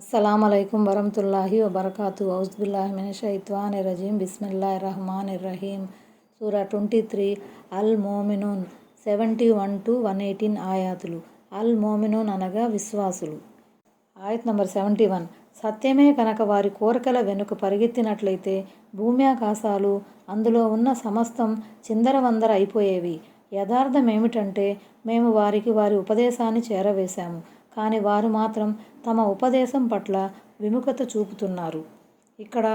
అస్సలం అయికం వరహతుల్లాహి వబర్కాతు. ఔజ్బిల్లాహి మినషైత్వాన్ రజీం బిస్మిల్లా రహమాన్ రహీం సూరా twenty three. Al Muminun seventy one to one eighteen ఆయాతులు. అల్ మోమినూన్ అనగా విశ్వాసులు. ఆయత్ నంబర్ సెవెంటీ వన్. సత్యమే కనుక వారి కోరికల వెనుక పరిగెత్తినట్లయితే భూమి ఆకాశాలు అందులో ఉన్న సమస్తం చిందరవందర అయిపోయేవి. యథార్థం ఏమిటంటే మేము వారికి వారి ఉపదేశాన్ని చేరవేశాము. కానీ వారు మాత్రం తమ ఉపదేశం పట్ల విముఖత చూపుతున్నారు. ఇక్కడ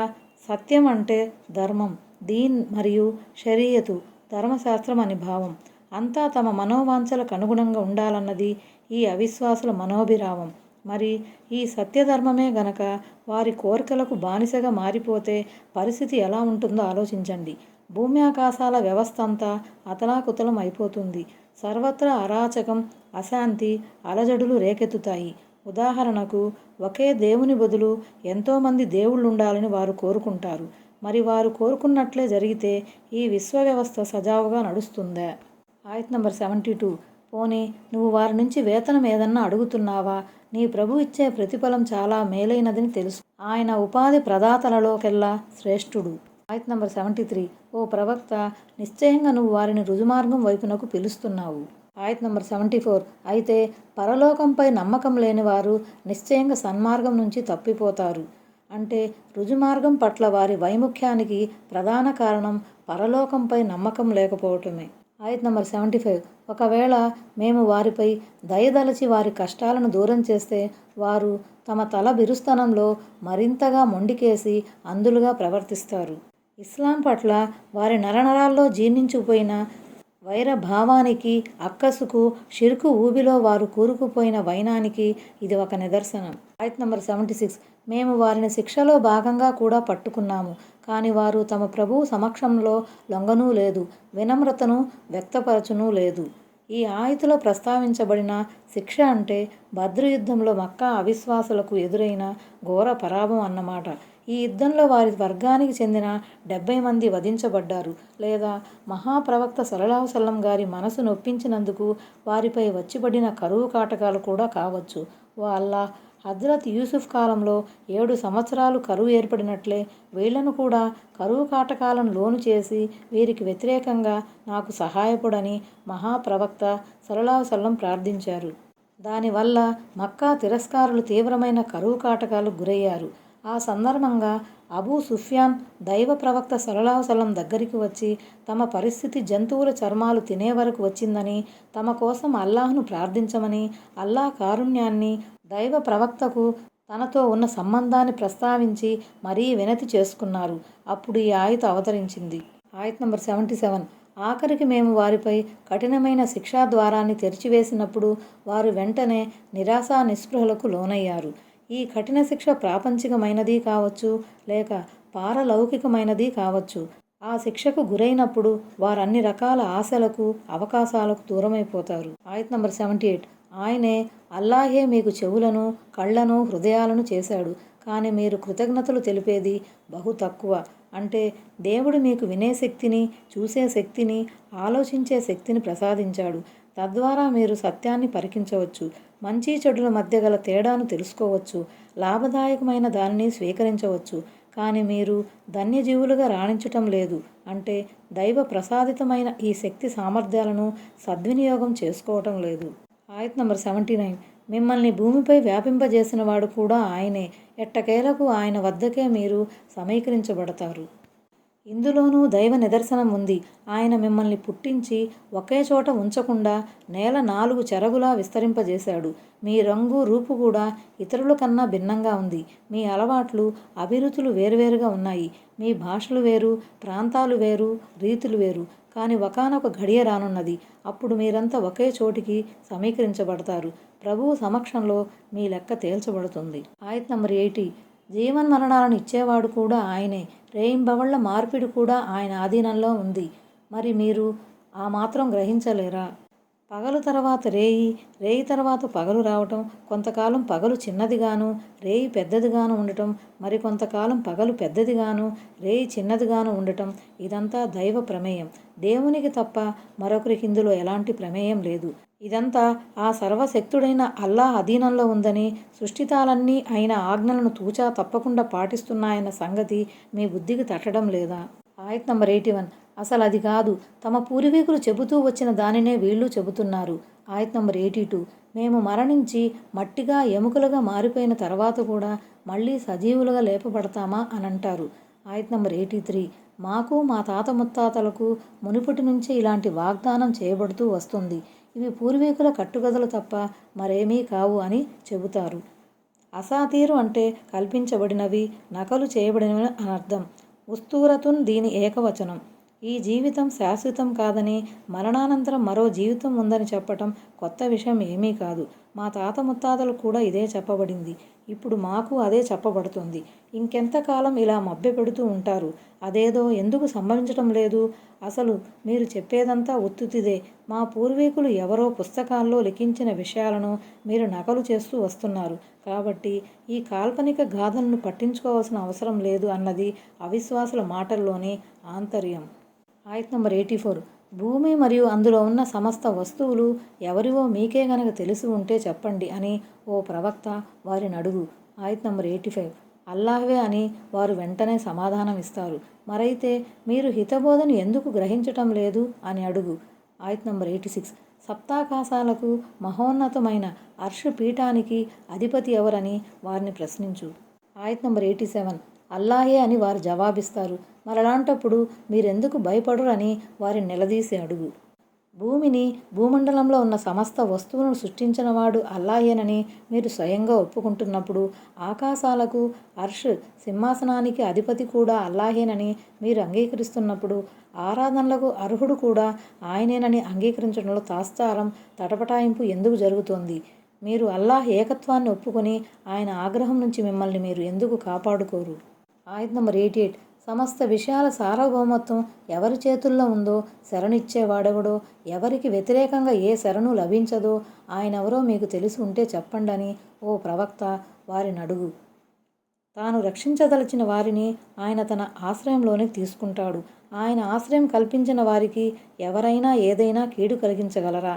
సత్యం అంటే ధర్మం దీన్ మరియు షరియతు ధర్మశాస్త్రం అని భావం. అంతా తమ మనోవాంఛలకు అనుగుణంగా ఉండాలన్నది ఈ అవిశ్వాసుల మనోభిరావం మరి ఈ సత్యధర్మమే గనక వారి కోరికలకు బానిసగా మారిపోతే పరిస్థితి ఎలా ఉంటుందో ఆలోచించండి. భూమి ఆకాశాల వ్యవస్థ అంతా అతలాకుతలం అయిపోతుంది. సర్వత్రా అరాచకం అశాంతి అలజడులు రేకెత్తుతాయి. ఉదాహరణకు ఒకే దేవుని బదులు ఎంతోమంది దేవుళ్ళు ఉండాలని వారు కోరుకుంటారు. మరి వారు కోరుకున్నట్లే జరిగితే ఈ విశ్వ వ్యవస్థ సజావుగా నడుస్తుందా? ఆయత్ నంబర్ సెవెంటీ టూ. పోనీ నువ్వు వారి నుంచి వేతనం ఏదన్నా అడుగుతున్నావా? నీ ప్రభు ఇచ్చే ప్రతిఫలం చాలా మేలైనదని తెలుసు. ఆయన ఉపాధి ప్రదాతలలోకెల్లా శ్రేష్ఠుడు. ఆయత్ నంబర్ సెవెంటీ త్రీ. ఓ ప్రవక్త నిశ్చయంగా నువ్వు వారిని రుజుమార్గం వైపునకు పిలుస్తున్నావు. ఆయత్ నంబర్ సెవెంటీ ఫోర్. అయితే పరలోకంపై నమ్మకం లేని వారు నిశ్చయంగా సన్మార్గం నుంచి తప్పిపోతారు. అంటే రుజుమార్గం పట్ల వారి వైముఖ్యానికి ప్రధాన కారణం పరలోకంపై నమ్మకం లేకపోవటమే. ఆయత్ నంబర్ సెవెంటీ ఫైవ్. ఒకవేళ మేము వారిపై దయదలచి వారి కష్టాలను దూరం చేస్తే వారు తమ తల బిరుస్తనంలో మరింతగా మొండికేసి అందులుగా ప్రవర్తిస్తారు. ఇస్లాం పట్ల వారి నరనరాల్లో జీర్ణించుకుపోయిన వైర భావానికి అక్కసుకు షిరుకు ఊబిలో వారు కూరుకుపోయిన వైనానికి ఇది ఒక నిదర్శనం. ఆయత్ నంబర్ సెవెంటీ సిక్స్. మేము వారిని శిక్షలో భాగంగా కూడా పట్టుకున్నాము. కానీ వారు తమ ప్రభువు సమక్షంలో లొంగనూ లేదు వినమ్రతను వ్యక్తపరచునూ లేదు. ఈ ఆయుతులో ప్రస్తావించబడిన శిక్ష అంటే భద్రయుద్ధంలో మక్కా అవిశ్వాసులకు ఎదురైన ఘోర పరాభం అన్నమాట. ఈ యుద్ధంలో వారి వర్గానికి చెందిన డెబ్బై మంది వధించబడ్డారు లేదా మహాప్రవక్త సలలాహు సల్లం గారి మనసు నొప్పించినందుకు వారిపై వచ్చిబడిన కరువు కాటకాలు కూడా కావచ్చు. ఓ అల్లా హజ్రత్ యూసుఫ్ కాలంలో ఏడు సంవత్సరాలు కరువు ఏర్పడినట్లే వీళ్ళను కూడా కరువు కాటకాలను లోను చేసి వీరికి వ్యతిరేకంగా నాకు సహాయపడని మహాప్రవక్త సలలాహు సల్లం ప్రార్థించారు. దానివల్ల మక్కా తిరస్కారులు తీవ్రమైన కరువు కాటకాలు గురయ్యారు. ఆ సందర్భంగా అబూ సుఫ్యాన్ దైవ ప్రవక్త సలలాహుసలం దగ్గరికి వచ్చి తమ పరిస్థితి జంతువుల చర్మాలు తినే వరకు వచ్చిందని తమ కోసం అల్లాహ్ను ప్రార్థించమని అల్లాహ్ కారుణ్యాన్ని దైవ ప్రవక్తకు తనతో ఉన్న సంబంధాన్ని ప్రస్తావించి మరీ వినతి చేసుకున్నారు. అప్పుడు ఈ ఆయుత అవతరించింది. ఆయత నంబర్ సెవెంటీ సెవెన్. ఆఖరికి మేము వారిపై కఠినమైన శిక్షా ద్వారాన్ని తెరిచివేసినప్పుడు వారు వెంటనే నిరాశా నిస్పృహలకు లోనయ్యారు. ఈ కఠిన శిక్ష ప్రాపంచికమైనది కావచ్చు లేక పారలౌకికమైనది కావచ్చు. ఆ శిక్షకు గురైనప్పుడు వారు అన్ని రకాల ఆశలకు అవకాశాలకు దూరమైపోతారు. ఆయత్ నంబర్ సెవెంటీ ఎయిట్. ఆయనే అల్లాహే మీకు చెవులను కళ్ళను హృదయాలను చేశాడు. కానీ మీరు కృతజ్ఞతలు తెలిపేది బహు తక్కువ. అంటే దేవుడు మీకు వినే శక్తిని చూసే శక్తిని ఆలోచించే శక్తిని ప్రసాదించాడు. తద్వారా మీరు సత్యాన్ని పరికించవచ్చు. మంచి చెడుల మధ్య గల తేడాను తెలుసుకోవచ్చు. లాభదాయకమైన దానిని స్వీకరించవచ్చు. కానీ మీరు ధన్యజీవులుగా రాణించటం లేదు. అంటే దైవ ప్రసాదితమైన ఈ శక్తి సామర్థ్యాలను సద్వినియోగం చేసుకోవటం లేదు. ఆయత్ నంబర్ సెవెంటీ నైన్. మిమ్మల్ని భూమిపై వ్యాపింపజేసిన వాడు కూడా ఆయనే. ఎట్టకేలకు ఆయన వద్దకే మీరు సమీకరించబడతారు. ఇందులోనూ దైవ నిదర్శనం ఉంది. ఆయన మిమ్మల్ని పుట్టించి ఒకే చోట ఉంచకుండా నేల నాలుగు చెరగులా విస్తరింపజేశాడు. మీ రంగు రూపు కూడా ఇతరుల కన్నా భిన్నంగా ఉంది. మీ అలవాట్లు అభిరుచులు వేరువేరుగా ఉన్నాయి. మీ భాషలు వేరు ప్రాంతాలు వేరు రీతులు వేరు. కానీ ఒకనొక ఘడియ రానున్నది. అప్పుడు మీరంతా ఒకే చోటికి సమీకరించబడతారు. ప్రభువు సమక్షంలో మీ లెక్క తేల్చబడుతుంది. ఆయత్ నంబర్ ఎయిటీ. జీవన్ మరణాలను ఇచ్చేవాడు కూడా ఆయనే. రేయింబవళ్ళ మార్పిడి కూడా ఆయన ఆధీనంలో ఉంది. మరి మీరు ఆ మాత్రం గ్రహించలేరా? పగలు తర్వాత రేయి రేయి తర్వాత పగలు రావటం కొంతకాలం పగలు చిన్నదిగాను రేయి పెద్దదిగాను ఉండటం మరి కొంతకాలం పగలు పెద్దదిగాను రేయి చిన్నదిగాను ఉండటం ఇదంతా దైవ ప్రమేయం. దేవునికి తప్ప మరొకరికి ఇందులో ఎలాంటి ప్రమేయం లేదు. ఇదంతా ఆ సర్వశక్తుడైన అల్లా అధీనంలో ఉందని సృష్టితాలన్నీ అయిన ఆజ్ఞలను తూచా తప్పకుండా పాటిస్తున్నాయన్న సంగతి మీ బుద్ధికి తట్టడం లేదా? ఆయత్ నంబర్ ఎయిటీ వన్. అసలు అది కాదు. తమ పూర్వీకులు చెబుతూ వచ్చిన దానినే వీళ్ళు చెబుతున్నారు. ఆయత్ నంబర్ ఎయిటీ టూ. మేము మరణించి మట్టిగా ఎముకలుగా మారిపోయిన తర్వాత కూడా మళ్ళీ సజీవులుగా లేపబడతామా అని అంటారు ఆయత్ నంబర్ ఎయిటీ త్రీ. మాకు మా తాత ముత్తాతలకు మునుపటి నుంచే ఇలాంటి వాగ్దానం చేయబడుతూ వస్తుంది. ఇవి పూర్వీకుల కట్టుకథలు తప్ప మరేమీ కావు అని చెబుతారు. అసాతీరు అంటే కల్పించబడినవి నకలు చేయబడినవి అని అర్థం. ఉస్తూరతున్ దీని ఏకవచనం. ఈ జీవితం శాశ్వతం కాదని మరణానంతరం మరో జీవితం ఉందని చెప్పటం కొత్త విషయం ఏమీ కాదు. మా తాత ముత్తాతలు కూడా ఇదే చెప్పబడింది. ఇప్పుడు మాకు అదే చెప్పబడుతుంది. ఇంకెంతకాలం ఇలా మభ్య పెడుతూ ఉంటారు? అదేదో ఎందుకు సంభవించటం లేదు? అసలు మీరు చెప్పేదంతా ఒత్తుతిదే మా పూర్వీకులు ఎవరో పుస్తకాల్లో లిఖించిన విషయాలను మీరు నకలు చేస్తూ వస్తున్నారు. కాబట్టి ఈ కాల్పనిక గాథలను పట్టించుకోవాల్సిన అవసరం లేదు అన్నది అవిశ్వాసుల మాటల్లోని ఆంతర్యం. ఆయత్ నంబర్ ఎయిటీ ఫోర్. భూమి మరియు అందులో ఉన్న సమస్త వస్తువులు ఎవరివో మీకే గనక తెలిసి ఉంటే చెప్పండి అని ఓ ప్రవక్త వారిని అడుగు. ఆయత్ నంబర్ ఎయిటీ ఫైవ్. అల్లాహ్వే అని వారు వెంటనే సమాధానం ఇస్తారు. మరైతే మీరు హితబోధను ఎందుకు గ్రహించటం లేదు అని అడుగు. ఆయత్ నంబర్ ఎయిటీ సిక్స్. సప్తాకాశాలకు మహోన్నతమైన అర్ష పీఠానికి అధిపతి ఎవరని వారిని ప్రశ్నించు. ఆయత్ నంబర్ ఎయిటీ సెవెన్. అల్లాహే అని వారు జవాబిస్తారు. మరలాంటప్పుడు మీరెందుకు భయపడరు అని వారిని నిలదీసి అడుగు. భూమిని భూమండలంలో ఉన్న సమస్త వస్తువులను సృష్టించినవాడు అల్లాయేనని మీరు స్వయంగా ఒప్పుకుంటున్నప్పుడు ఆకాశాలకు అర్ష్ సింహాసనానికి అధిపతి కూడా అల్లాహేనని మీరు అంగీకరిస్తున్నప్పుడు ఆరాధనలకు అర్హుడు కూడా ఆయనేనని అంగీకరించడంలో తాస్తారం తటపటాయింపు ఎందుకు జరుగుతోంది? మీరు అల్లాహ్ ఏకత్వాన్ని ఒప్పుకొని ఆయన ఆగ్రహం నుంచి మిమ్మల్ని మీరు ఎందుకు కాపాడుకోరు? ఆయుధ నంబర్ ఎయిటీ ఎయిట్ సమస్త విషయాల సార్వభౌమత్వం ఎవరి చేతుల్లో ఉందో శరణిచ్చేవాడెవడో ఎవరికి వ్యతిరేకంగా ఏ శరణు లభించదో ఆయనెవరో మీకు తెలిసి ఉంటే చెప్పండి అని ఓ ప్రవక్త వారిని అడుగు తాను రక్షించదలిచిన వారిని ఆయన తన ఆశ్రయంలోనే తీసుకుంటాడు. ఆయన ఆశ్రయం కల్పించిన వారికి ఎవరైనా ఏదైనా కీడు కలిగించగలరా?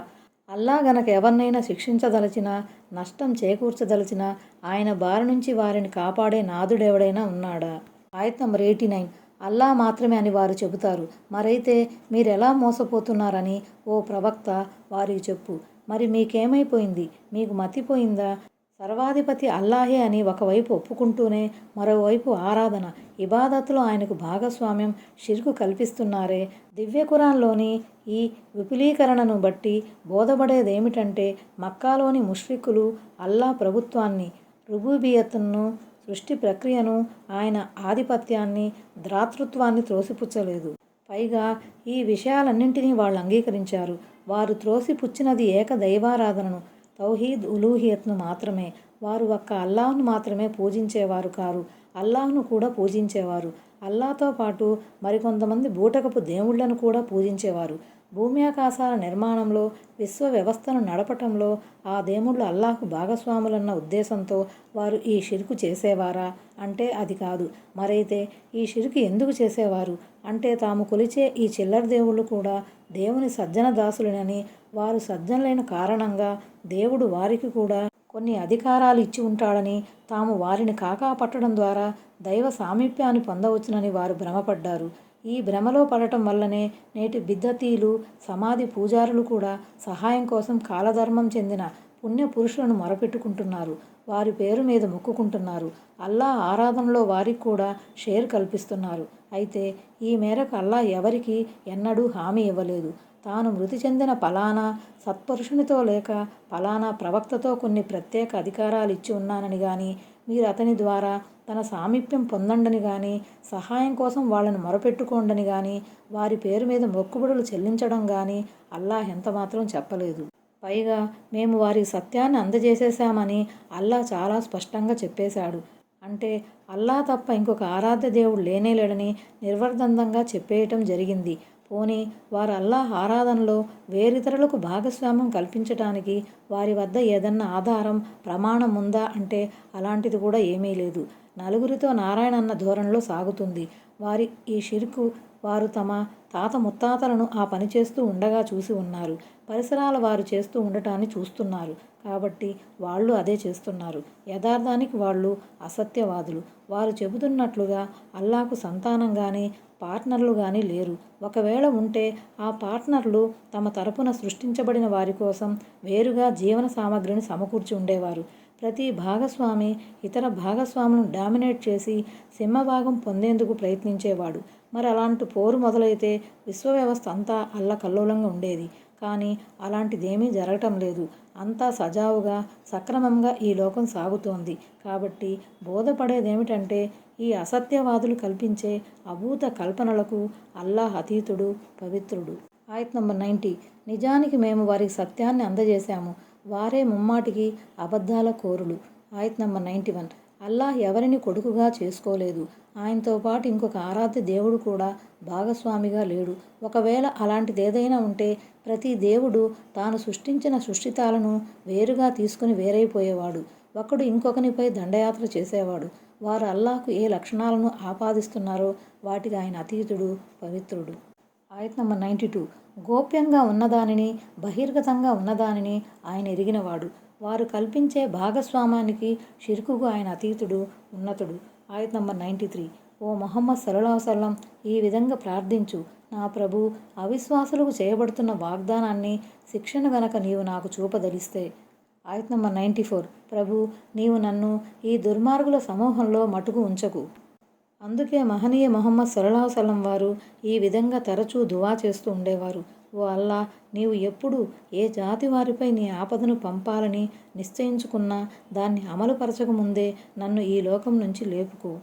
అల్లా గనక ఎవరినైనా శిక్షించదలచినా నష్టం చేకూర్చదలచినా ఆయన బారి నుంచి వారిని కాపాడే నాదుడెవడైనా ఉన్నాడా? ఆయత్ నంబర్ ఎయిటీ నైన్. అల్లా మాత్రమే అని వారు చెబుతారు. మరైతే మీరెలా మోసపోతున్నారని ఓ ప్రవక్త వారికి చెప్పు. మరి మీకేమైపోయింది? మీకు మతిపోయిందా? సర్వాధిపతి అల్లాహే అని ఒకవైపు ఒప్పుకుంటూనే మరోవైపు ఆరాధన. ఇబాదత్లో ఆయనకు భాగస్వామ్యం షిర్కు కల్పిస్తున్నారే. దివ్య ఖురాన్లోని ఈ విపులీకరణను బట్టి బోధపడేదేమిటంటే మక్కాలోని ముష్రికులు అల్లా ప్రభుత్వాన్ని రుబూబియత్ను సృష్టి ప్రక్రియను ఆయన ఆధిపత్యాన్ని ద్రాతృత్వాన్ని త్రోసిపుచ్చలేదు. పైగా ఈ విషయాలన్నింటినీ వాళ్ళు అంగీకరించారు. వారు త్రోసిపుచ్చినది ఏక దైవారాధనను తౌహీద్ ఉలూహియత్ను మాత్రమే. వారు ఒక్క అల్లాహ్ను మాత్రమే పూజించేవారు కారు. అల్లాహ్ను కూడా పూజించేవారు. అల్లాతో పాటు మరికొంతమంది బూటకపు దేవుళ్ళను కూడా పూజించేవారు. భూమి ఆకాశాల నిర్మాణంలో విశ్వ వ్యవస్థను నడపటంలో ఆ దేవుళ్ళు అల్లాహ్కు భాగస్వాములన్న ఉద్దేశంతో వారు ఈ షిరుకు చేసేవారా? అంటే అది కాదు. మరైతే ఈ షిరుకు ఎందుకు చేసేవారు? అంటే తాము కొలిచే ఈ చిల్లర దేవుళ్ళు కూడా దేవుని సజ్జన దాసులనని వారు సజ్జనులైన కారణంగా దేవుడు వారికి కూడా కొన్ని అధికారాలు ఇచ్చి ఉంటాడని తాము వారిని కాకా పట్టడం ద్వారా దైవ సామీప్యాన్ని పొందవచ్చునని వారు భ్రమపడ్డారు. ఈ భ్రమలో పడటం వల్లనే నేటి బిద్దతీలు సమాధి పూజారులు కూడా సహాయం కోసం కాలధర్మం చెందిన పుణ్య పురుషులను మొరపెట్టుకుంటున్నారు. వారి పేరు మీద మొక్కుకుంటున్నారు. అల్లా ఆరాధనలో వారికి కూడా షేర్ కల్పిస్తున్నారు. అయితే ఈ మేరకు అల్లా ఎవరికి ఎన్నడూ హామీ ఇవ్వలేదు. తాను మృతి చెందిన ఫలానా సత్పురుషునితో లేక ఫలానా ప్రవక్తతో కొన్ని ప్రత్యేక అధికారాలు ఇచ్చి ఉన్నానని కానీ మీరు అతని ద్వారా తన సామీప్యం పొందండని కానీ సహాయం కోసం వాళ్ళని మొరపెట్టుకోండని కానీ వారి పేరు మీద మొక్కుబడులు చెల్లించడం కానీ అల్లాహ్ ఎంతమాత్రం చెప్పలేదు. పైగా మేము వారి సత్యాన్ని అందజేసేశామని అల్లా చాలా స్పష్టంగా చెప్పేశాడు. అంటే అల్లా తప్ప ఇంకొక ఆరాధ్య దేవుడు లేనేలేడని నిర్వర్దందంగా చెప్పేయటం జరిగింది. పోనీ వారు అల్లాహ్ ఆరాధనలో వేరితరులకు భాగస్వామ్యం కల్పించటానికి వారి వద్ద ఏదన్నా ఆధారం ప్రమాణం ఉందా అంటే అలాంటిది కూడా ఏమీ లేదు. నలుగురితో నారాయణ అన్న ధోరణిలో సాగుతుంది. వారి ఈ షిర్కు వారు తమ తాత ముత్తాతలను ఆ పని చేస్తూ ఉండగా చూసి ఉన్నారు. పరిసరాల వారు చేస్తూ ఉండటాన్ని చూస్తున్నారు. కాబట్టి వాళ్ళు అదే చేస్తున్నారు. యథార్థానికి వాళ్ళు అసత్యవాదులు. వారు చెబుతున్నట్లుగా అల్లాకు సంతానం కానీ పార్ట్నర్లు కానీ లేరు. ఒకవేళ ఉంటే ఆ పార్ట్నర్లు తమ తరపున సృష్టించబడిన వారి కోసం వేరుగా జీవన సామగ్రిని సమకూర్చి ఉండేవారు. ప్రతి భాగస్వామి ఇతర భాగస్వాములను డామినేట్ చేసి సింహభాగం పొందేందుకు ప్రయత్నించేవాడు. మరి అలాంటి పోరు మొదలైతే విశ్వ వ్యవస్థ అంతా అల్లకల్లోలంగా ఉండేది. కానీ అలాంటిదేమీ జరగటం లేదు. అంతా సజావుగా సక్రమంగా ఈ లోకం సాగుతోంది. కాబట్టి బోధపడేదేమిటంటే ఈ అసత్యవాదులు కల్పించే అభూత కల్పనలకు అల్లాహ్ అతీతుడు పవిత్రుడు. ఆయత్ నంబర్ నైంటీ. నిజానికి మేము వారికి సత్యాన్ని అందజేశాము. వారే ముమ్మాటికి అబద్ధాల కోరులు. ఆయత్ నంబర్ నైంటీ వన్. అల్లాహ్ ఎవరిని కొడుకుగా చేసుకోలేదు. ఆయనతో పాటు ఇంకొక ఆరాధ్య దేవుడు కూడా భాగస్వామిగా లేడు. ఒకవేళ అలాంటిదేదైనా ఉంటే ప్రతి దేవుడు తాను సృష్టించిన సృష్టితాలను వేరుగా తీసుకుని వేరైపోయేవాడు. ఒకడు ఇంకొకనిపై దండయాత్ర చేసేవాడు. వారు అల్లాహకు ఏ లక్షణాలను ఆపాదిస్తున్నారో వాటికి ఆయన అతీతుడు పవిత్రుడు. ఆయత్ నంబర్ నైంటీ టూ. గోప్యంగా ఉన్నదానిని బహిర్గతంగా ఉన్నదానిని ఆయన ఎరిగినవాడు. వారు కల్పించే భాగస్వామానికి షిర్కుకు ఆయన అతీతుడు ఉన్నతుడు. ఆయత్ నంబర్ నైంటీ త్రీ. ఓ మొహమ్మద్ సల్లాహసల్లం ఈ విధంగా ప్రార్థించు. నా ప్రభు అవిశ్వాసులకు చేయబడుతున్న వాగ్దానాన్ని శిక్షణ గనక నీవు నాకు చూపదలిస్తే. ఆయత్ నంబర్ నైంటీ ఫోర్. ప్రభు నీవు నన్ను ఈ దుర్మార్గుల సమూహంలో మటుకు ఉంచకు. అందుకే మహనీయ మొహమ్మద్ సల్లాహసల్లం వారు ఈ విధంగా తరచూ దువా చేస్తూ ఉండేవారు. ఓ అల్లా నీవు ఎప్పుడు ఏ జాతి వారిపై నీ ఆపదను పంపాలని నిశ్చయించుకున్నా దాన్ని అమలుపరచక ముందే నన్ను ఈ లోకం నుంచి లేపుకో.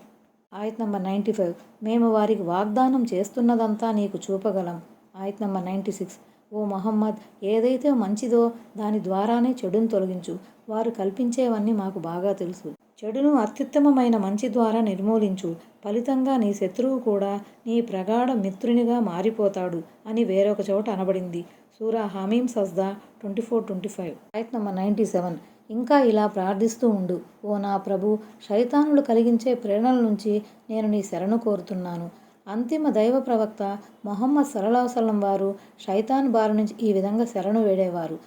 ఆయత్ నంబర్ నైంటీ ఫైవ్. మేము వారికి వాగ్దానం చేస్తున్నదంతా నీకు చూపగలం. ఆయత్ నంబర్ నైంటీ సిక్స్. ఓ మహమ్మద్ ఏదైతే మంచిదో దాని ద్వారానే చెడును తొలగించు. వారు కల్పించేవన్నీ మాకు బాగా తెలుసు. చెడును అత్యుత్తమమైన మంచి ద్వారా నిర్మూలించు. ఫలితంగా నీ శత్రువు కూడా నీ ప్రగాఢ మిత్రునిగా మారిపోతాడు అని వేరొక చోట అనబడింది. సూరా హమీం సజ్దా twenty four twenty five. Right number ninety seven. ఇంకా ఇలా ప్రార్థిస్తూ ఉండు. ఓ నా ప్రభు శైతానులు కలిగించే ప్రేరణల నుంచి నేను నీ శరణు కోరుతున్నాను. అంతిమ దైవ ప్రవక్త మొహమ్మద్ సరళాసలం వారు శైతాన్ బారి నుంచి ఈ విధంగా శరణు వేడేవారు.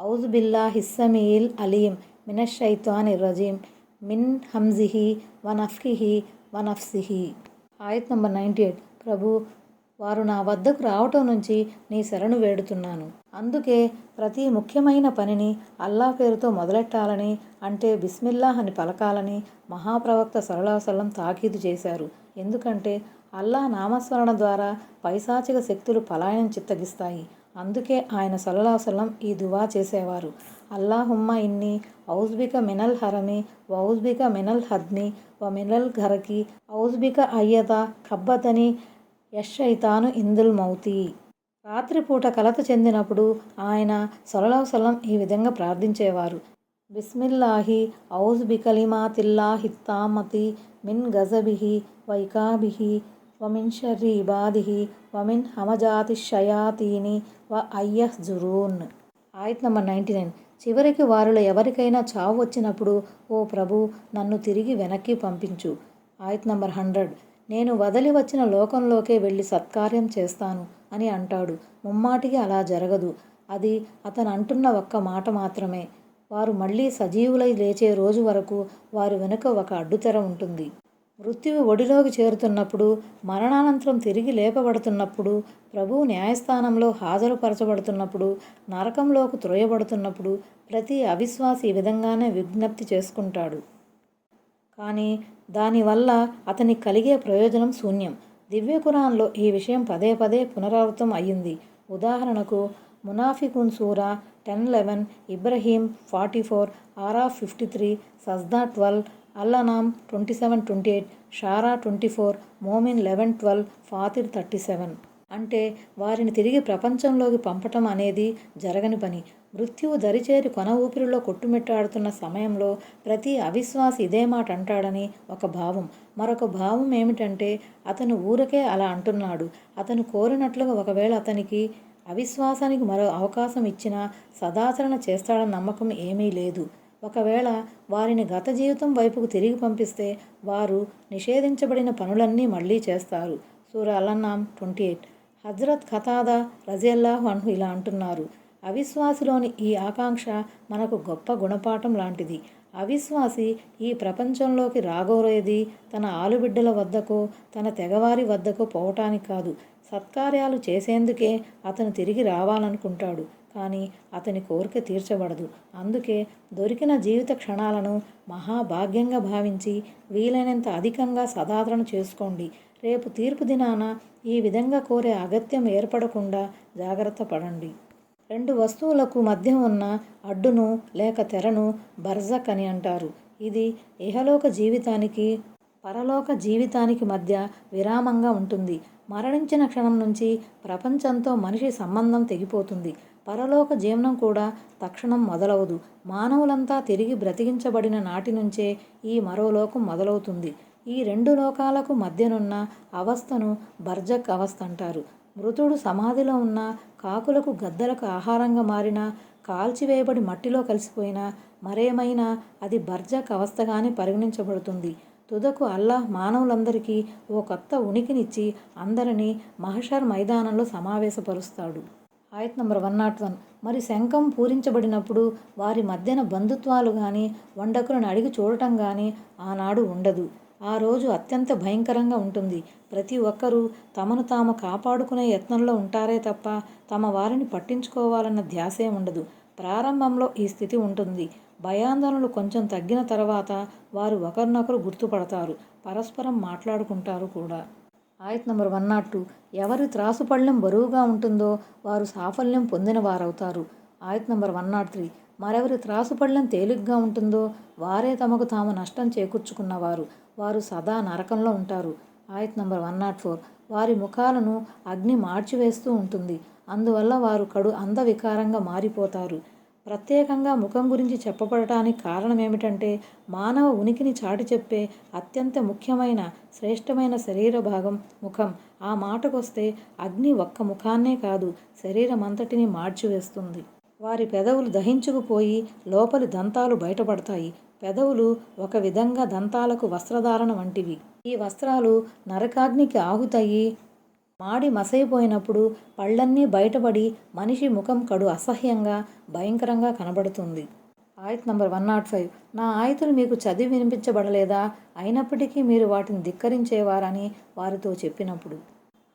ఔజు బిల్లా హిస్సమీల్ అలీం మినషైతాన్ ఇర్రజీం మిన్ హంజిహి వనఫ్కిహి వనఫ్సిహి. ఆయత్ నంబర్ నైంటీ ఎయిట్. ప్రభు వారు నా వద్దకు రావటం నుంచి నీ శరణు వేడుతున్నాను. అందుకే ప్రతి ముఖ్యమైన పనిని అల్లా పేరుతో మొదలెట్టాలని అంటే బిస్మిల్లాహ్ అని పలకాలని మహాప్రవక్త సరళాసలం తాకీదు చేశారు. ఎందుకంటే అల్లా నామస్మరణ ద్వారా పైశాచిక శక్తులు పలాయనం చిత్తగిస్తాయి. అందుకే ఆయన సలలాసలం ఈ దువా చేసేవారు. అల్లాహుమ్మ ఇన్ని ఔజ్బిక మినల్ హరమి వౌజ్బిక మినల్ హద్మి వ మినల్ ఘరకి ఔజ్బిక అయ్యత కబ్బతని యషైతాను ఇందుల్ మౌతి. రాత్రిపూట కలత చెందినప్పుడు ఆయన సొలలవసలం ఈ విధంగా ప్రార్థించేవారు. బిస్మిల్లాహి ఔజ్ బికలిమాతిల్లాహిత్తామతి మిన్ గజబిహి వైకాబిహి వమిన్ షర్రి ఇబాదిహి వమిన్ హమజాతి షయాతీని వ అయ్యహ్ జురూన్ ఆయత్ నంబర్ నైంటీ నైన్. చివరికి వారిలో ఎవరికైనా చావు వచ్చినప్పుడు ఓ ప్రభు నన్ను తిరిగి వెనక్కి పంపించు. ఆయత్ నంబర్ హండ్రెడ్. నేను వదిలి వచ్చిన లోకంలోకే వెళ్ళి సత్కార్యం చేస్తాను అని అంటాడు. ముమ్మాటికి అలా జరగదు. అది అతను అంటున్న ఒక్క మాట మాత్రమే. వారు మళ్ళీ సజీవులై లేచే రోజు వరకు వారి వెనుక ఒక అడ్డుతెర ఉంటుంది. మృత్యువు ఒడిలోకి చేరుతున్నప్పుడు మరణానంతరం తిరిగి లేపబడుతున్నప్పుడు ప్రభువు న్యాయస్థానంలో హాజరుపరచబడుతున్నప్పుడు నరకంలోకి త్రోయబడుతున్నప్పుడు ప్రతి అవిశ్వాసి ఈ విధంగానే విజ్ఞప్తి చేసుకుంటాడు. కానీ దానివల్ల అతనికి కలిగే ప్రయోజనం శూన్యం. దివ్య ఖురాన్లో ఈ విషయం పదే పదే పునరావృతం అయ్యింది. ఉదాహరణకు మునాఫికున్ సూరా ten eleven Ibrahim forty four ఆరా ఫిఫ్టీ త్రీ సజ్దా ట్వెల్వ్ అల్లనామ్ twenty seven twenty eight Sarah twenty four Momin eleven twelve Fatir thirty seven. అంటే వారిని తిరిగి ప్రపంచంలోకి పంపటం అనేది జరగని పని. మృత్యువు దరిచేరి కొన ఊపిరిలో కొట్టుమిట్టాడుతున్న సమయంలో ప్రతి అవిశ్వాసి ఇదే మాట అంటాడని ఒక భావం. మరొక భావం ఏమిటంటే అతను ఊరకే అలా అంటున్నాడు. అతను కోరినట్లుగా ఒకవేళ అతనికి అవిశ్వాసానికి మరో అవకాశం ఇచ్చినా సదాచరణ చేస్తాడన్న నమ్మకం ఏమీ లేదు. ఒకవేళ వారిని గత జీవితం వైపుకు తిరిగి పంపిస్తే వారు నిషేధించబడిన పనులన్నీ మళ్ళీ చేస్తారు. సూర అలన్నాం ట్వంటీ ఎయిట్. హజ్రత్ ఖతాదా రజియల్లాహు అన్హు ఇలా అంటున్నారు. అవిశ్వాసిలోని ఈ ఆకాంక్ష మనకు గొప్ప గుణపాఠం లాంటిది. అవిశ్వాసి ఈ ప్రపంచంలోకి రాగోరేది తన ఆలుబిడ్డల వద్దకో తన తెగవారి వద్దకో పోవటానికి కాదు. సత్కార్యాలు చేసేందుకే అతను తిరిగి రావాలనుకుంటాడు. కానీ అతని కోరిక తీర్చబడదు. అందుకే దొరికిన జీవిత క్షణాలను మహాభాగ్యంగా భావించి వీలైనంత అధికంగా సదాదరణ చేసుకోండి. రేపు తీర్పు దినాన ఈ విధంగా కోరే అగత్యం ఏర్పడకుండా జాగ్రత్త పడండి. రెండు వస్తువులకు మధ్య ఉన్న అడ్డును లేక తెరను బర్జక్ అని అంటారు. ఇది ఇహలోక జీవితానికి పరలోక జీవితానికి మధ్య విరామంగా ఉంటుంది. మరణించిన క్షణం నుంచి ప్రపంచంతో మనిషి సంబంధం తెగిపోతుంది. పరలోక జీవనం కూడా తక్షణం మొదలవదు. మానవులంతా తిరిగి బ్రతికించబడిన నాటి నుంచే ఈ మరో లోకం మొదలవుతుంది. ఈ రెండు లోకాలకు మధ్యనున్న అవస్థను బర్జక్ అవస్థ అంటారు. మృతుడు సమాధిలో ఉన్న కాకులకు గద్దలకు ఆహారంగా మారిన కాల్చివేయబడి మట్టిలో కలిసిపోయిన మరేమైనా అది బర్జక్ అవస్థగానే పరిగణించబడుతుంది. తుదకు అల్లాహ్ మానవులందరికీ ఓ కొత్త ఉనికినిచ్చి అందరినీ మహషర్ మైదానంలో సమావేశపరుస్తాడు. ఆయత్ నంబర్ వన్ నాట్ వన్. మరి శంఖం పూరించబడినప్పుడు వారి మధ్యన బంధుత్వాలు కానీ వండకులను అడిగి చూడటం కానీ ఆనాడు ఉండదు. ఆ రోజు అత్యంత భయంకరంగా ఉంటుంది. ప్రతి ఒక్కరూ తమను తాము కాపాడుకునే యత్నంలో ఉంటారే తప్ప తమ వారిని పట్టించుకోవాలన్న ధ్యాసే ఉండదు. ప్రారంభంలో ఈ స్థితి ఉంటుంది. భయాందోళనలు కొంచెం తగ్గిన తర్వాత వారు ఒకరినొకరు గుర్తుపడతారు. పరస్పరం మాట్లాడుకుంటారు కూడా. ఆయత్ నంబర్ వన్ నాట్ టూ. ఎవరి త్రాసుపళ్ళెం బరువుగా ఉంటుందో వారు సాఫల్యం పొందిన వారవుతారు. ఆయత్ నంబర్ వన్ నాట్ త్రీ. మరెవరి త్రాసుపళ్ళెం తేలిగ్గా ఉంటుందో వారే తమకు తాము నష్టం చేకూర్చుకున్నవారు వారు. సదా నరకంలో ఉంటారు. ఆయత్ నంబర్ వన్ నాట్ ఫోర్. వారి ముఖాలను అగ్ని మార్చివేస్తూ ఉంటుంది. అందువల్ల వారు కడు అందవికారంగా మారిపోతారు. ప్రత్యేకంగా ముఖం గురించి చెప్పబడటానికి కారణం ఏమిటంటే మానవ ఉనికిని చాటి చెప్పే అత్యంత ముఖ్యమైన శ్రేష్టమైన శరీర భాగం ముఖం. ఆ మాటకొస్తే అగ్ని ఒక్క ముఖాన్నే కాదు శరీరం అంతటిని మార్చివేస్తుంది. వారి పెదవులు దహించుకుపోయి లోపలి దంతాలు బయటపడతాయి. పెదవులు ఒక విధంగా దంతాలకు వస్త్రధారణ వంటివి. ఈ వస్త్రాలు నరకాగ్నికి ఆహుతయ్యి మాడి మసైపోయినప్పుడు పళ్ళన్నీ బయటపడి మనిషి ముఖం కడు అసహ్యంగా భయంకరంగా కనబడుతుంది. ఆయత్ నంబర్ వన్ నాట్ ఫైవ్ నా ఆయతులు మీకు చదివి వినిపించబడలేదా? అయినప్పటికీ మీరు వాటిని ధిక్కరించేవారని వారితో చెప్పినప్పుడు.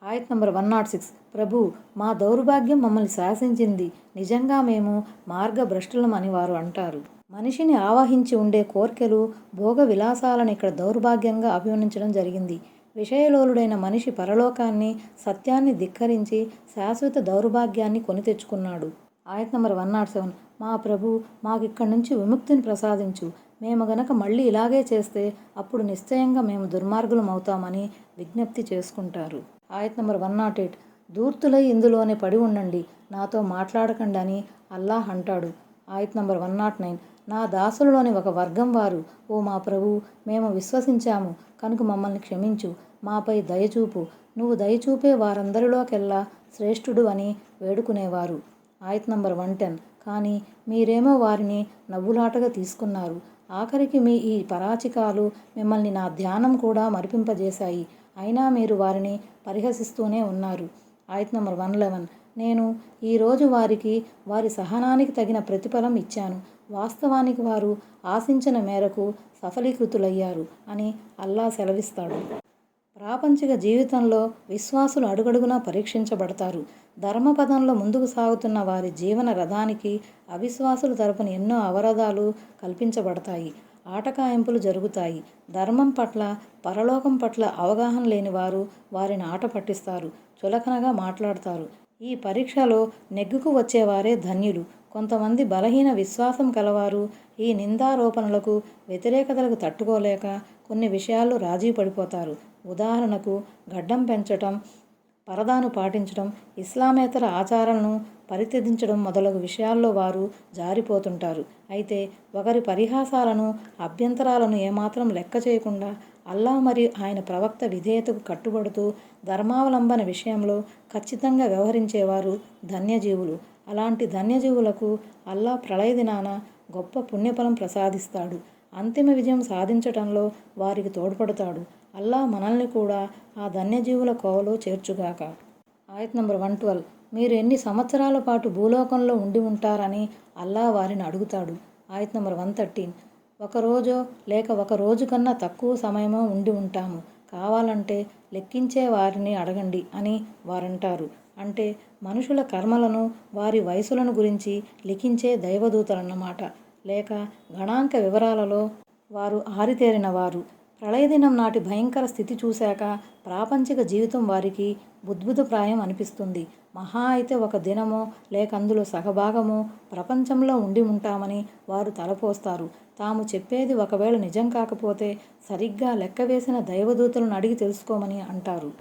ఆయత్ నంబర్ వన్ నాట్ సిక్స్ ప్రభు మా దౌర్భాగ్యం మమ్మల్ని శాసించింది. నిజంగా మేము మార్గభ్రష్టులం అని వారు అంటారు. మనిషిని ఆవాహించి ఉండే కోర్కెలు భోగ విలాసాలను ఇక్కడ దౌర్భాగ్యంగా అభివర్ణించడం జరిగింది. విషయలోలుడైన మనిషి పరలోకాన్ని సత్యాన్ని ధిక్కరించి శాశ్వత దౌర్భాగ్యాన్ని కొని తెచ్చుకున్నాడు. ఆయత్ నంబర్ వన్ నాట్ సెవెన్ మా ప్రభు మాకిక్కడి నుంచి విముక్తిని ప్రసాదించు. మేము గనక మళ్ళీ ఇలాగే చేస్తే అప్పుడు నిశ్చయంగా మేము దుర్మార్గులం అవుతామని విజ్ఞప్తి చేసుకుంటారు. ఆయత్ నంబర్ వన్ నాట్ ఎయిట్ దూర్తులై ఇందులోనే పడి ఉండండి. నాతో మాట్లాడకండి అని అల్లాహ్ అంటాడు. ఆయత్ నంబర్ వన్ నాట్ నైన్. నా దాసులలోని ఒక వర్గం వారు ఓ మా ప్రభు మేము విశ్వసించాము. కనుక మమ్మల్ని క్షమించు మాపై దయచూపు నువ్వు దయచూపే వారందరిలోకెల్లా శ్రేష్ఠుడు అని వేడుకునేవారు. ఆయత్ నంబర్ వన్ టెన్. కానీ మీరేమో వారిని నవ్వులాటగా తీసుకున్నారు. ఆఖరికి మీ ఈ పరాచికాలు మిమ్మల్ని నా ధ్యానం కూడా మరిపింపజేశాయి. అయినా మీరు వారిని పరిహసిస్తూనే ఉన్నారు. ఆయత్ నంబర్ వన్ లెవెన్. నేను ఈరోజు వారికి వారి సహనానికి తగిన ప్రతిఫలం ఇచ్చాను. వాస్తవానికి వారు ఆశించిన మేరకు సఫలీకృతులయ్యారు అని అల్లా సెలవిస్తాడు. ప్రాపంచిక జీవితంలో విశ్వాసులు అడుగడుగునా పరీక్షించబడతారు. ధర్మపదంలో ముందుకు సాగుతున్న వారి జీవన రథానికి అవిశ్వాసుల తరపున ఎన్నో అవరోధాలు కల్పించబడతాయి. ఆటకాయింపులు జరుగుతాయి. ధర్మం పట్ల పరలోకం పట్ల అవగాహన లేని వారు వారిని ఆట పట్టిస్తారు చులకనగా మాట్లాడతారు. ఈ పరీక్షలో నెగ్గుకు వచ్చేవారే ధన్యులు. కొంతమంది బలహీన విశ్వాసం కలవారు. ఈ నిందారోపణలకు వ్యతిరేకతలకు తట్టుకోలేక కొన్ని విషయాల్లో రాజీ పడిపోతారు. ఉదాహరణకు గడ్డం పెంచటం పరదాను పాటించడం ఇస్లామేతర ఆచారాలను పరిత్యజించడం మొదలగు విషయాల్లో వారు జారిపోతుంటారు. అయితే ఒకరి పరిహాసాలను అభ్యంతరాలను ఏమాత్రం లెక్క చేయకుండా అల్లా మరియు ఆయన ప్రవక్త విధేయతకు కట్టుబడుతూ ధర్మావలంబన విషయంలో ఖచ్చితంగా వ్యవహరించేవారు ధన్యజీవులు. అలాంటి ధన్యజీవులకు అల్లా ప్రళయ దినాన గొప్ప పుణ్యఫలం ప్రసాదిస్తాడు. అంతిమ విజయం సాధించటంలో వారికి తోడ్పడతాడు. అల్లా మనల్ని కూడా ఆ ధన్యజీవుల కోవలో చేర్చుగాక. ఆయత్ నంబర్ వన్ ట్వెల్వ్. మీరు ఎన్ని సంవత్సరాల పాటు భూలోకంలో ఉండి ఉంటారని అల్లా వారిని అడుగుతాడు. ఆయత్ నంబర్ వన్ థర్టీన్. ఒక రోజో లేక ఒక రోజు కన్నా తక్కువ సమయమో ఉండి ఉంటాము. కావాలంటే లెక్కించే వారిని అడగండి అని వారంటారు. అంటే మనుషుల కర్మలను వారి వయసులను గురించి లిఖించే దైవదూతలన్నమాట. లేక గణాంక వివరాలలో వారు ఆరితేరిన వారు ప్రళయదినం నాటి భయంకర స్థితి చూశాక ప్రాపంచిక జీవితం వారికి బుద్భుతప్రాయం అనిపిస్తుంది. మహా అయితే ఒక దినమో లేక అందులో సగభాగమో ప్రపంచంలో ఉండి ఉంటామని వారు తలపోస్తారు. తాము చెప్పేది ఒకవేళ నిజం కాకపోతే సరిగ్గా లెక్క వేసిన దైవదూతలను అడిగి తెలుసుకోమని అంటారు.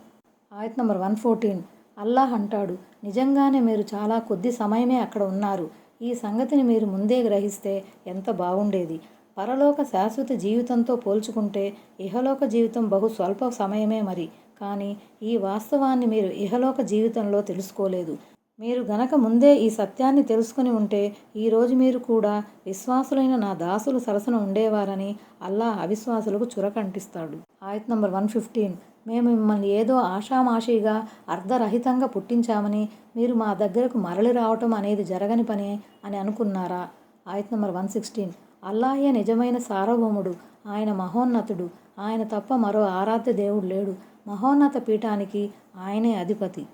ఆయత్ నంబర్ వన్ ఫోర్టీన్. అల్లాహ్ అంటాడు నిజంగానే మీరు చాలా కొద్ది సమయమే అక్కడ ఉన్నారు. ఈ సంగతిని మీరు ముందే గ్రహిస్తే ఎంత బాగుండేది. పరలోక శాశ్వత జీవితంతో పోల్చుకుంటే ఇహలోక జీవితం బహు స్వల్ప సమయమే మరి. కానీ ఈ వాస్తవాన్ని మీరు ఇహలోక జీవితంలో తెలుసుకోలేదు. మీరు గనక ముందే ఈ సత్యాన్ని తెలుసుకుని ఉంటే ఈరోజు మీరు కూడా విశ్వాసులైన నా దాసులు సరసన ఉండేవారని అల్లా అవిశ్వాసులకు చురకంటిస్తాడు. ఆయత్ నంబర్ వన్ ఫిఫ్టీన్. మేము మిమ్మల్ని ఏదో ఆషామాషిగా అర్ధరహితంగా పుట్టించామని మీరు మా దగ్గరకు మరలి రావటం అనేది జరగని పని అని అనుకున్నారా? ఆయత్ నంబర్ వన్ సిక్స్టీన్. అల్లాహే నిజమైన సార్వభౌముడు ఆయన మహోన్నతుడు. ఆయన తప్ప మరో ఆరాధ్య దేవుడు లేడు. మహోన్నత పీఠానికి ఆయనే అధిపతి.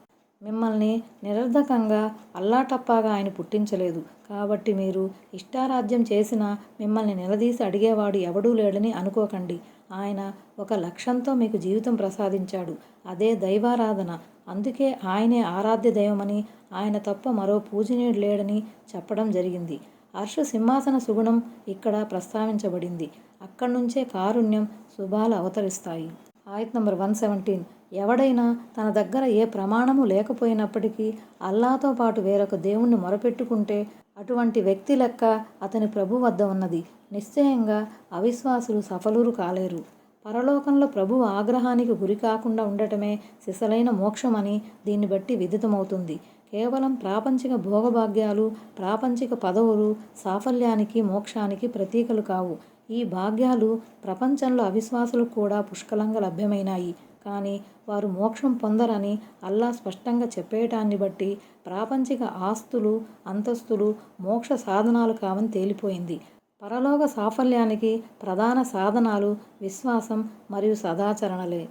మిమ్మల్ని నిరర్ధకంగా అల్లాటప్పాగా ఆయన పుట్టించలేదు. కాబట్టి మీరు ఇష్టారాజ్యం చేసినా మిమ్మల్ని నిలదీసి అడిగేవాడు ఎవడూ లేడని అనుకోకండి. ఆయన ఒక లక్ష్యంతో మీకు జీవితం ప్రసాదించాడు. అదే దైవారాధన. అందుకే ఆయనే ఆరాధ్య దైవమని ఆయన తప్ప మరో పూజనీయుడు లేడని చెప్పడం జరిగింది. హర్ష సింహాసన సుగుణం ఇక్కడ ప్రస్తావించబడింది. అక్కడి నుంచే కారుణ్యం శుభాలు అవతరిస్తాయి. ఆయత్ నంబర్ వన్ సెవెంటీన్. ఎవడైనా తన దగ్గర ఏ ప్రమాణము లేకపోయినప్పటికీ అల్లాతో పాటు వేరొక దేవుణ్ణి మొరపెట్టుకుంటే అటువంటి వ్యక్తి లెక్క అతని ప్రభు వద్ద ఉన్నది. నిశ్చయంగా అవిశ్వాసులు సఫలురు కాలేరు. పరలోకంలో ప్రభు ఆగ్రహానికి గురి కాకుండా ఉండటమే సిసలైన మోక్షమని దీన్ని బట్టి విదితమవుతుంది. కేవలం ప్రాపంచిక భోగభాగ్యాలు ప్రాపంచిక పదవులు సాఫల్యానికి మోక్షానికి ప్రతీకలు కావు. ఈ భాగ్యాలు ప్రపంచంలో అవిశ్వాసులకు కూడా పుష్కలంగా లభ్యమైనాయి. కానీ వారు మోక్షం పొందరని అల్లా స్పష్టంగా చెప్పేయటాన్ని బట్టి ప్రాపంచిక ఆస్తులు అంతస్తులు మోక్ష సాధనాలు కావని తేలిపోయింది. పరలోక సాఫల్యానికి ప్రధాన సాధనాలు విశ్వాసం మరియు సదాచరణలే.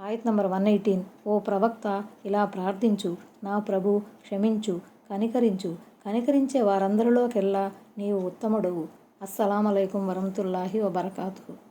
ఆయత్ నంబర్ వన్ ఎయిటీన్. ఓ ప్రవక్త ఇలా ప్రార్థించు. నా ప్రభు క్షమించు కనికరించు. కనికరించే వారందరిలోకెల్లా నీవు ఉత్తముడవు. అస్సలం అయికం వరహతుల్లాహి వబర్కాతు